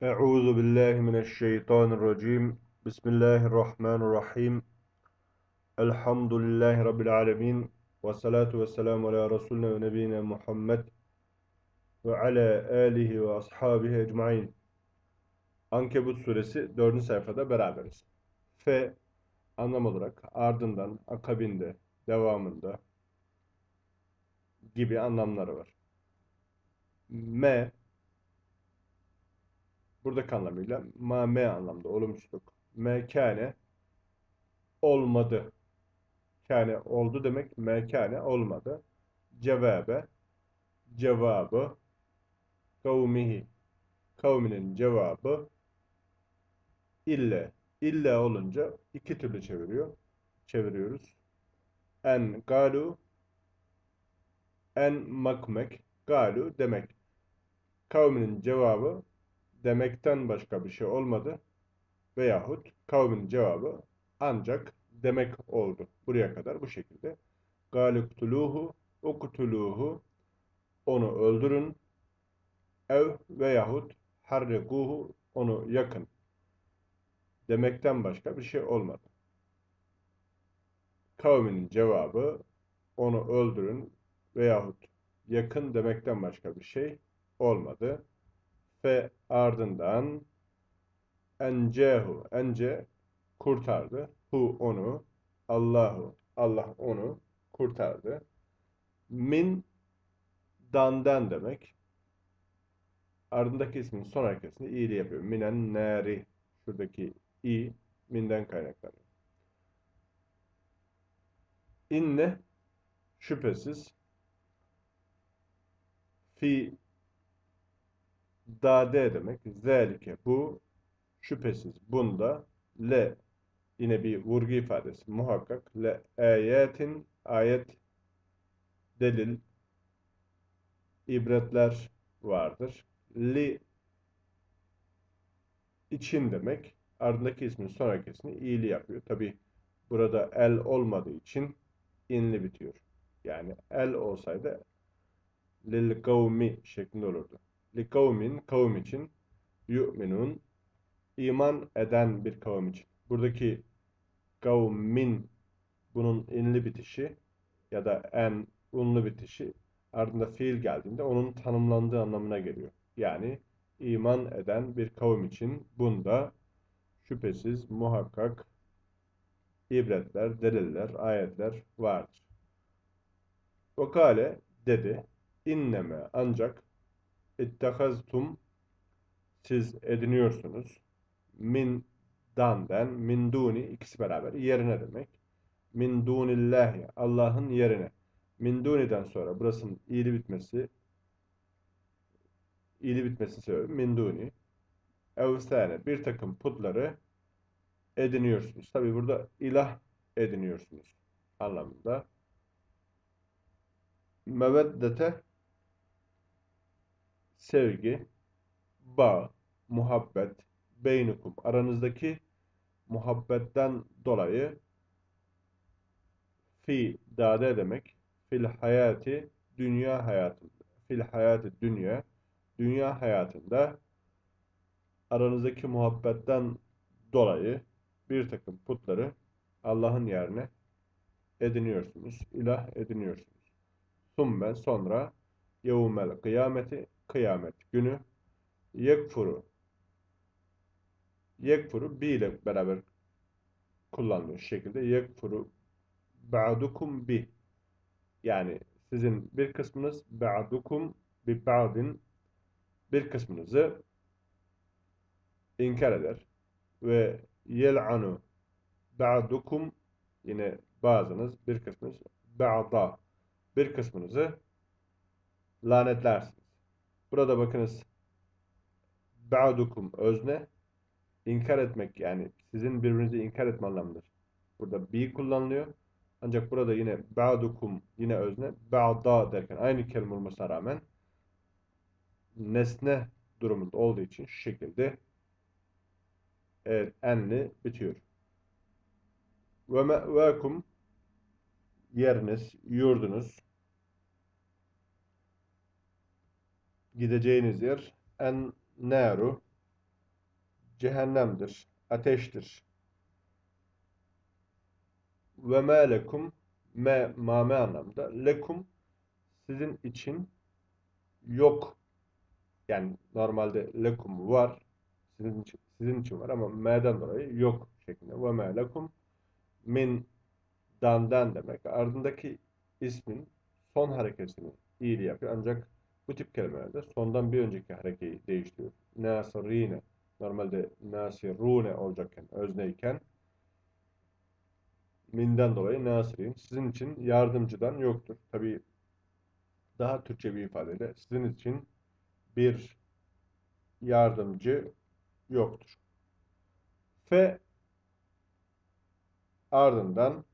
Euzu billahi mineşşeytanirracim. Bismillahirrahmanirrahim. Elhamdülillahi rabbil alamin. Ve salatu vesselamü ala resulina ve nebiyina Muhammed ve ala alihi ve ashabihi ecmaîn. Ankebut suresi 4. sayfada beraberiz. F anlam olarak ardından, akabinde, devamında gibi anlamları var. M buradaki anlamıyla ma me anlamda olumsuzluk. Me kâne olmadı. Kâne oldu demek me kâne olmadı. Cevabe cevabı kavmihi kavminin cevabı ille ille olunca iki türlü çeviriyor. Çeviriyoruz. En galu en makmek galu demek. Kavminin cevabı demekten başka bir şey olmadı. Veyahut kavmin cevabı ancak demek oldu. Buraya kadar bu şekilde. Galiktuluhu, ukutuluhu, onu öldürün. Ev veyahut harrikuhu, onu yakın. Demekten başka bir şey olmadı. Kavminin cevabı onu öldürün veyahut yakın demekten başka bir şey olmadı ve ardından encehu ence kurtardı. Hu onu Allahu Allah onu kurtardı. Min dandan demek. Ardındaki ismin son hareketinde i'li yapıyor. Minen neri. Şuradaki i minden kaynaklanıyor. İnne şüphesiz fi dade demek. Zelike bu şüphesiz bunda le yine bir vurgu ifadesi muhakkak le ayetin ayet delil ibretler vardır. Li için demek. Ardındaki ismin son harekesini iyili yapıyor. Tabi burada el olmadığı için inli bitiyor. Yani el olsaydı lil kavmi şeklinde olurdu li kavmin kavim için yu'minun iman eden bir kavim için. Buradaki kavmin bunun inli bitişi ya da en unlu bitişi ardında fiil geldiğinde onun tanımlandığı anlamına geliyor. Yani iman eden bir kavim için bunda şüphesiz muhakkak ibretler, deliller, ayetler vardır. Vakale dedi, inneme ancak ittehaztum siz ediniyorsunuz. Min dan'den min duni ikisi beraber yerine demek. Min dunillahi Allah'ın yerine. Min duni'den sonra burasının iyili bitmesi iyili bitmesi sebebi min duni evsane bir takım putları ediniyorsunuz. Tabi burada ilah ediniyorsunuz anlamında. Meveddete sevgi, bağ, muhabbet, beynukum aranızdaki muhabbetten dolayı fi dade demek fil hayati dünya hayatında fil hayatı dünya dünya hayatında aranızdaki muhabbetten dolayı bir takım putları Allah'ın yerine ediniyorsunuz. ilah ediniyorsunuz. Summe sonra yevmel kıyameti kıyamet günü yekfuru yekfuru bi ile beraber kullanılıyor şekilde. Yekfuru ba'dukum bi. Yani sizin bir kısmınız ba'dukum bi ba'din bir kısmınızı inkar eder. Ve yel'anu ba'dukum yine bazınız bir kısmınız ba'da bir kısmınızı lanetlersiniz. Burada bakınız ba'dukum özne inkar etmek yani sizin birbirinizi inkar etme anlamıdır. Burada bi kullanılıyor. Ancak burada yine ba'dukum yine özne ba'da derken aynı kelime olmasına rağmen nesne durumunda olduğu için şu şekilde evet, enli bitiyor. Ve me'vakum yeriniz, yurdunuz gideceğiniz yer en neru cehennemdir, ateştir. Ve ma lekum me mame anlamda. Lekum sizin için yok. Yani normalde lekum var. Sizin için, sizin için var ama me'den dolayı yok şeklinde. Ve ma lekum min dandan demek. Ardındaki ismin son hareketini iyili yapıyor. Ancak bu tip kelimelerde sondan bir önceki harekeyi değiştiriyor. Nasirine normalde nasirune olacakken özneyken minden dolayı nasirin sizin için yardımcıdan yoktur. Tabi daha Türkçe bir ifadeyle sizin için bir yardımcı yoktur. Fe ardından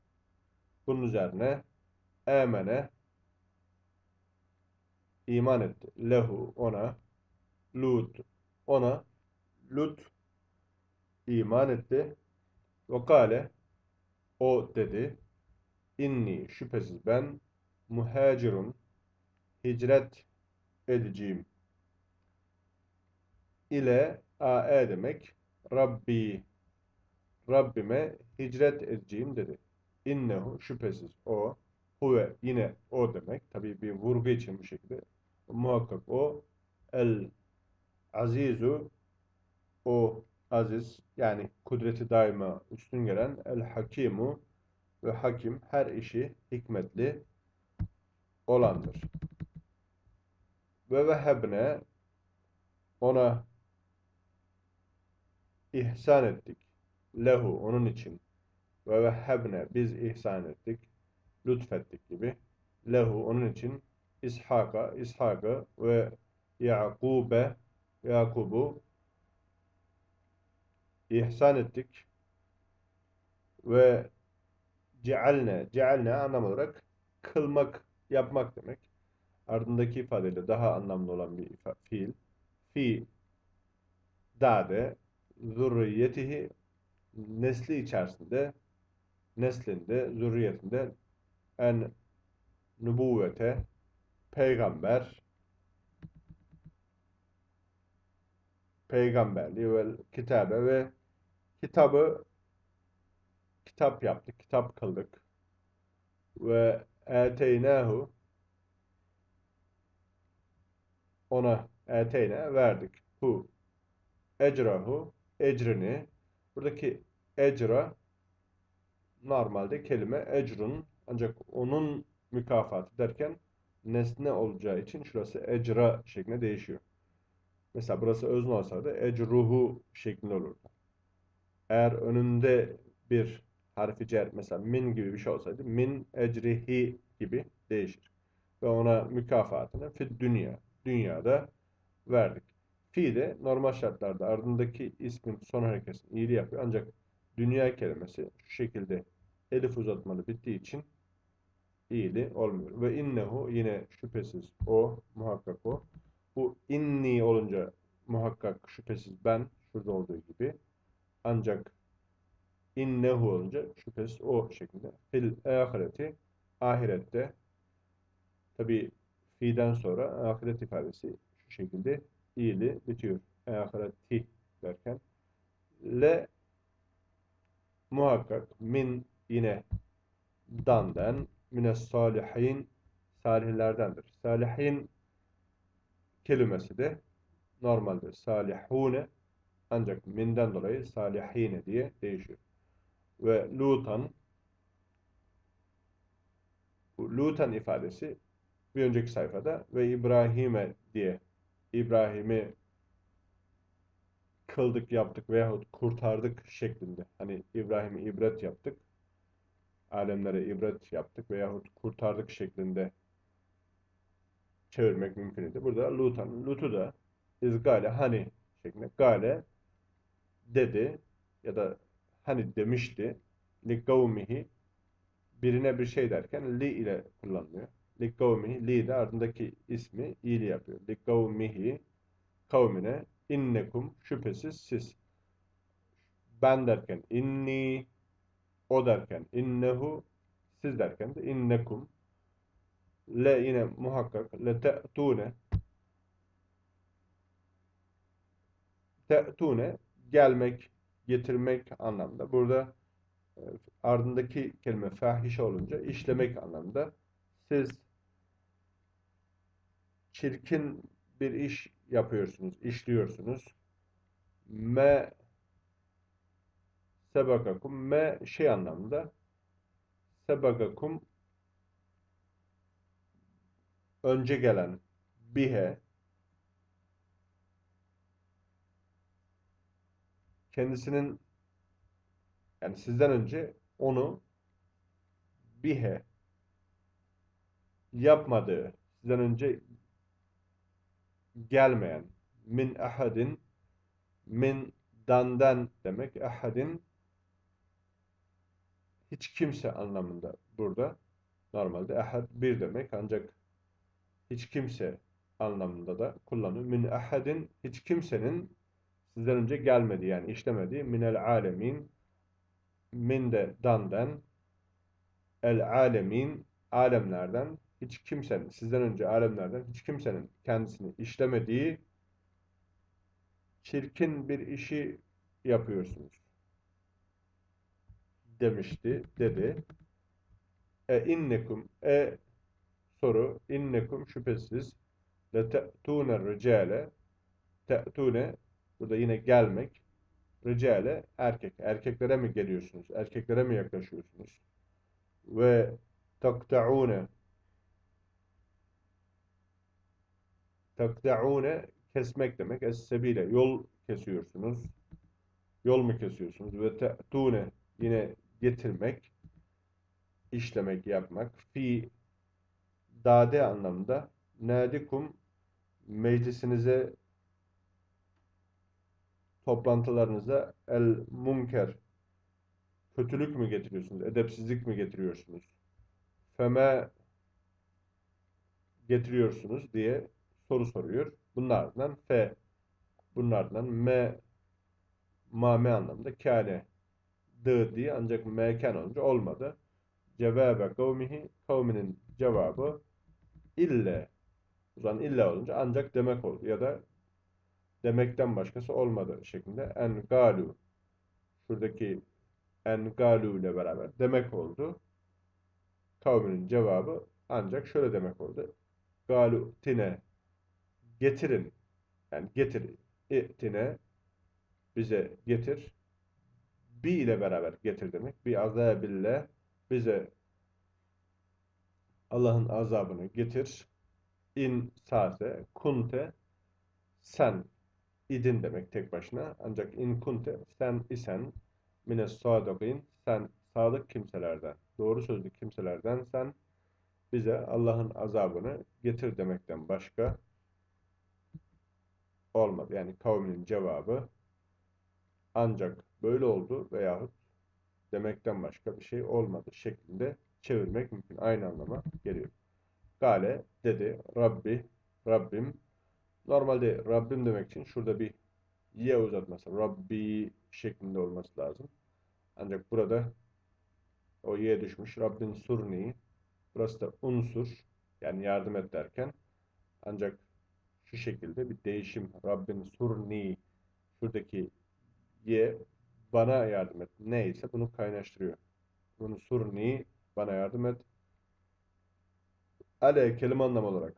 bunun üzerine emene iman etti. Lehu ona Lut ona Lut iman etti. Ve kale o dedi inni şüphesiz ben muhacirun hicret edeceğim ile ae demek Rabbi Rabbime hicret edeceğim dedi. İnnehu şüphesiz o huve yine o demek. Tabi bir vurgu için bu şekilde. Muhakkak o el azizu o aziz yani kudreti daima üstün gelen el hakimu ve hakim her işi hikmetli olandır. Ve vehebne ona ihsan ettik. Lehu onun için. Ve vehebne biz ihsan ettik. Lütfettik gibi. Lehu onun için İshak'a, İshak'ı ve Yakub'e, Yakub'u ihsan ettik. Ve cealne, cealne anlam olarak kılmak, yapmak demek. Ardındaki ifadeyle daha anlamlı olan bir fiil. Fi dade zürriyetihi nesli içerisinde neslinde, zürriyetinde en nübüvvete peygamber peygamberliği ve kitabe ve kitabı kitap yaptık, kitap kıldık. Ve eteynahu ona eteyne verdik. Hu ecrahu ecrini buradaki ecra normalde kelime ecrun ancak onun mükafatı derken nesne olacağı için şurası ecra şeklinde değişiyor. Mesela burası özne olsaydı ecruhu şeklinde olurdu. Eğer önünde bir harfi cer mesela min gibi bir şey olsaydı min ecrihi gibi değişir. Ve ona mükafatını fi dünya, dünyada verdik. Fi de normal şartlarda ardındaki ismin son hareketini iyili yapıyor. Ancak dünya kelimesi şu şekilde elif uzatmalı bittiği için iyili olmuyor. Ve innehu yine şüphesiz o, muhakkak o. Bu inni olunca muhakkak şüphesiz ben, şurada olduğu gibi. Ancak innehu olunca şüphesiz o şeklinde. Fil ahireti, ahirette. Tabi fi'den sonra ahiret ifadesi şu şekilde iyili bitiyor. Ahireti derken. Le muhakkak min yine dandan mines salihin salihlerdendir. Salihin kelimesi de normalde salihune ancak minden dolayı salihine diye değişiyor. Ve lutan lutan ifadesi bir önceki sayfada ve İbrahim'e diye İbrahim'i kıldık yaptık veyahut kurtardık şeklinde. Hani İbrahim'i ibret yaptık alemlere ibret yaptık veyahut kurtardık şeklinde çevirmek mümkün Burada Lutan, Lut'u da izgale hani şeklinde gale dedi ya da hani demişti li kavmihi birine bir şey derken li ile kullanılıyor. Li kavmihi li de ardındaki ismi iyili yapıyor. Li kavmihi kavmine innekum şüphesiz siz ben derken inni o derken innehu siz derken de innekum le yine muhakkak le te'tune te'tune gelmek, getirmek anlamda. Burada e, ardındaki kelime fahişe olunca işlemek anlamda. Siz çirkin bir iş yapıyorsunuz, işliyorsunuz. Me sebakakum me şey anlamda sebakakum önce gelen bihe kendisinin yani sizden önce onu bihe yapmadığı, sizden önce gelmeyen min ahadin min dandan demek ahadin hiç kimse anlamında burada. Normalde ahad bir demek ancak hiç kimse anlamında da kullanıyor. Min ahadin hiç kimsenin sizden önce gelmedi yani işlemediği minel alemin min de dandan el alemin alemlerden hiç kimsenin sizden önce alemlerden hiç kimsenin kendisini işlemediği çirkin bir işi yapıyorsunuz demişti dedi. E innekum e soru innekum şüphesiz le te'tûne ricale te'tûne burada yine gelmek ricale erkek. Erkeklere mi geliyorsunuz erkeklere mi yaklaşıyorsunuz? Ve takta'une takta'une kesmek demek es-sebile yol kesiyorsunuz. Yol mu kesiyorsunuz? Ve te'tûne yine getirmek işlemek yapmak fi dade anlamında nadikum meclisinize toplantılarınıza el munker kötülük mü getiriyorsunuz? Edepsizlik mi getiriyorsunuz? Feme getiriyorsunuz diye soru soruyor. Bunlardan fe bunlardan me mame anlamında kâne dı diye ancak mekan olunca olmadı. Cevabe kavmihi kavminin cevabı ille zaman illa olunca ancak demek oldu ya da demekten başkası olmadı şeklinde en galu şuradaki en galu ile beraber demek oldu. Kavminin cevabı ancak şöyle demek oldu. Galu tine getirin yani getir tine bize getir bi ile beraber getir demek. Bi azabille bize Allah'ın azabını getir. İn sase kunte sen idin demek tek başına. Ancak in kunte sen isen mine sadakin sen sadık kimselerden, doğru sözlü kimselerden sen bize Allah'ın azabını getir demekten başka olmadı. Yani kavminin cevabı ancak böyle oldu veyahut demekten başka bir şey olmadı şeklinde çevirmek mümkün. Aynı anlama geliyor. Gale dedi Rabbi, Rabbim. Normalde Rabbim demek için şurada bir ye uzatması, Rabbi şeklinde olması lazım. Ancak burada o ye düşmüş. Rabbin surni. Burası da unsur. Yani yardım et derken. Ancak şu şekilde bir değişim. Rabbin surni. Şuradaki ye bana yardım et. Neyse bunu kaynaştırıyor. Bunu surni bana yardım et. Ale kelime anlamı olarak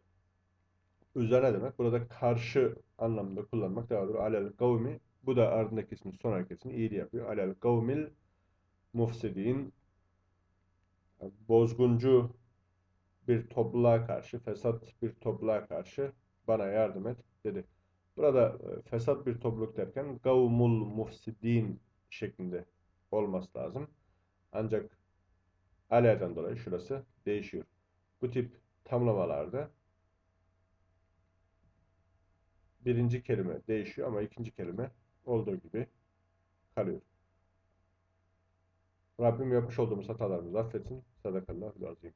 üzerine demek. Burada karşı anlamında kullanmak daha doğru. Alel kavmi bu da ardındaki ismin son hareketini iyiliği yapıyor. Alel kavmil mufsidin bozguncu bir topluluğa karşı, fesat bir topluluğa karşı bana yardım et dedi. Burada e, fesat bir topluluk derken gavmul mufsidin şeklinde olması lazım. Ancak aleden dolayı şurası değişiyor. Bu tip tamlamalarda birinci kelime değişiyor ama ikinci kelime olduğu gibi kalıyor. Rabbim yapmış olduğumuz hatalarımızı affetsin. Sadakallahu lazim.